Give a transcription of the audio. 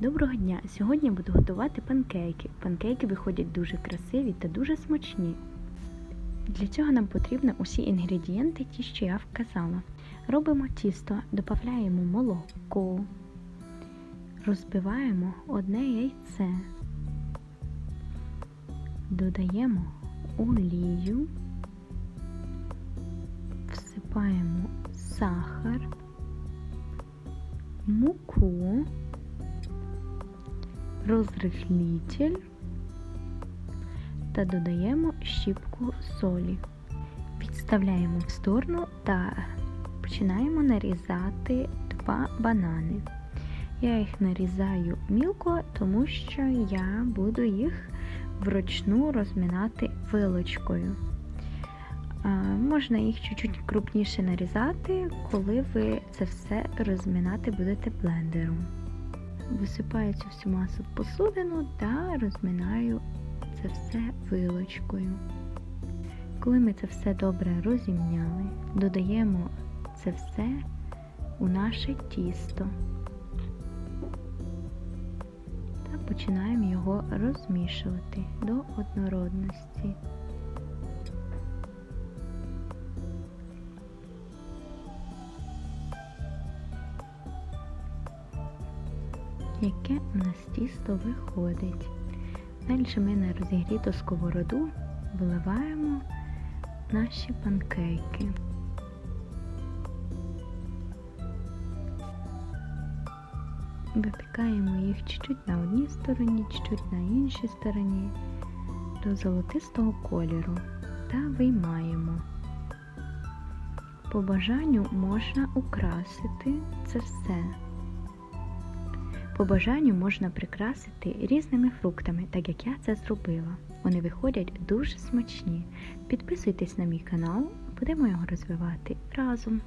Доброго дня! Сьогодні я буду готувати панкейки. Панкейки виходять дуже красиві та дуже смачні. Для цього нам потрібно усі інгредієнти, ті, що я вказала. Робимо тісто, додаємо молоко, розбиваємо одне яйце, додаємо олію, всипаємо сахар, муку розрихлитель та додаємо щіпку солі. Відставляємо в сторону та починаємо нарізати два банани. Я їх нарізаю мілко, тому що я буду їх вручну розмінати вилочкою. Можна їх чуть-чуть крупніше нарізати, коли ви це все розмінати будете блендером висипаю цю всю масу в посудину та розминаю це все вилочкою. Коли ми це все добре розімняли, додаємо це все у наше тісто та починаємо його розмішувати до однородності. Яке у нас тісто виходить. Далі ми на розігріту сковороду виливаємо наші панкейки. Випікаємо їх чуть-чуть на одній стороні, чуть-чуть на іншій стороні до золотистого кольору та виймаємо. По бажанню можна украсити це все. По бажанню можна прикрасити різними фруктами, так як я це зробила. Вони виходять дуже смачні. Підписуйтесь на мій канал, будемо його розвивати разом.